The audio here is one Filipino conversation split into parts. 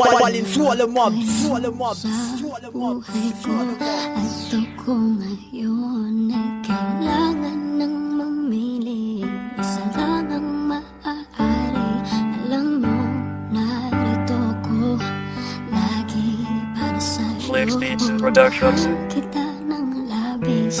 Valenzuela Mobs Valenzuela Mobs buhay ko At ako ngayon ay kailangan ng mamili. Isa lang ang maaari. Alam mo, narito ko Lagi para sa'yo. Flex Beats Productions. Kita ng labis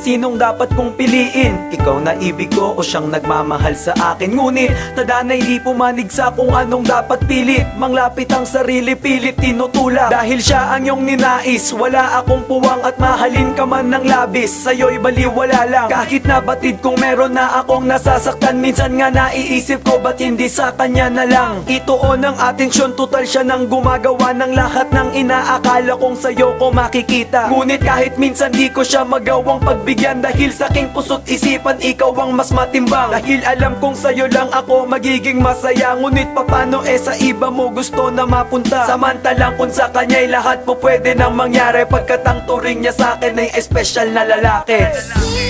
Sinong dapat kong piliin? Ikaw na ibig ko o siyang nagmamahal sa akin? Ngunit tadanay di pumanig sa kung anong dapat pilit. Manglapit ang sarili pilit tinutula Dahil siya ang iyong ninais Wala akong puwang at mahalin ka man ng labis. Sa'yo'y baliwala lang. Kahit na batid kung meron na akong nasasaktan Minsan nga naiisip ko ba't hindi sa kanya na lang? Ituon ang atensyon Total siya nang gumagawa ng lahat ng inaakala kong sa'yo ko makikita. Ngunit kahit minsan di ko siya magawang pagbigyan Dahil sa aking puso't isipan ikaw ang mas matimbang. Dahil alam kong sa'yo lang ako magiging masaya Ngunit papano eh sa iba mo gusto na mapunta? Samantalang kung sa kanya'y lahat po pwede nang mangyari Pagkat ang turing niya sa akin ay espesyal na lalaki. Sino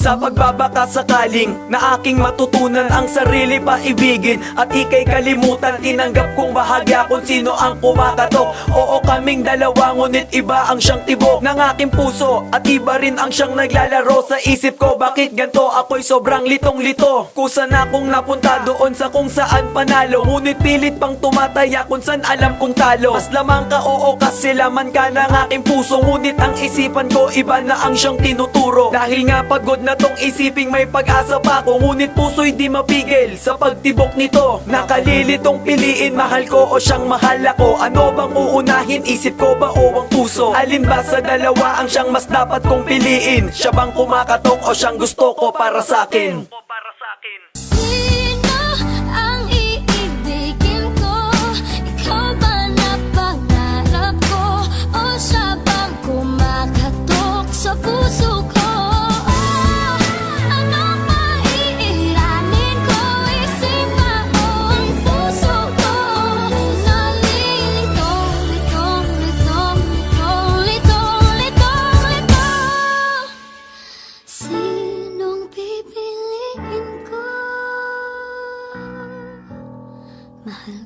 Sa pagbabaka sakaling na aking matutunan ang sarili pa ibigin At ikay kalimutan tinanggap kong bahagya kung sino ang kumakatok. Oo kaming dalawa ngunit iba ang siyang tibok ng aking puso At iba rin ang siyang naglalaro. Sa isip ko Bakit ganto? Ako'y sobrang litong lito Kusa na akong napunta doon sa kung saan panalo. Ngunit pilit pang tumataya kung saan alam kong talo. Mas lamang ka oo kasi laman ka ng aking puso. Ngunit ang isipan ko iba na ang siyang tinuturo. Dahil nga pagod na na tong isiping may pag-asa pa ko. Ngunit puso'y di mapigil sa pagtibok nito. Nakalilitong piliin mahal ko o siyang mahal ako. Ano bang uunahin? Isip ko ba o ang puso? Alin ba sa dalawa ang siyang mas dapat kong piliin? Siya bang kumakatok o siyang gusto ko para sa akin? Puso ko? محل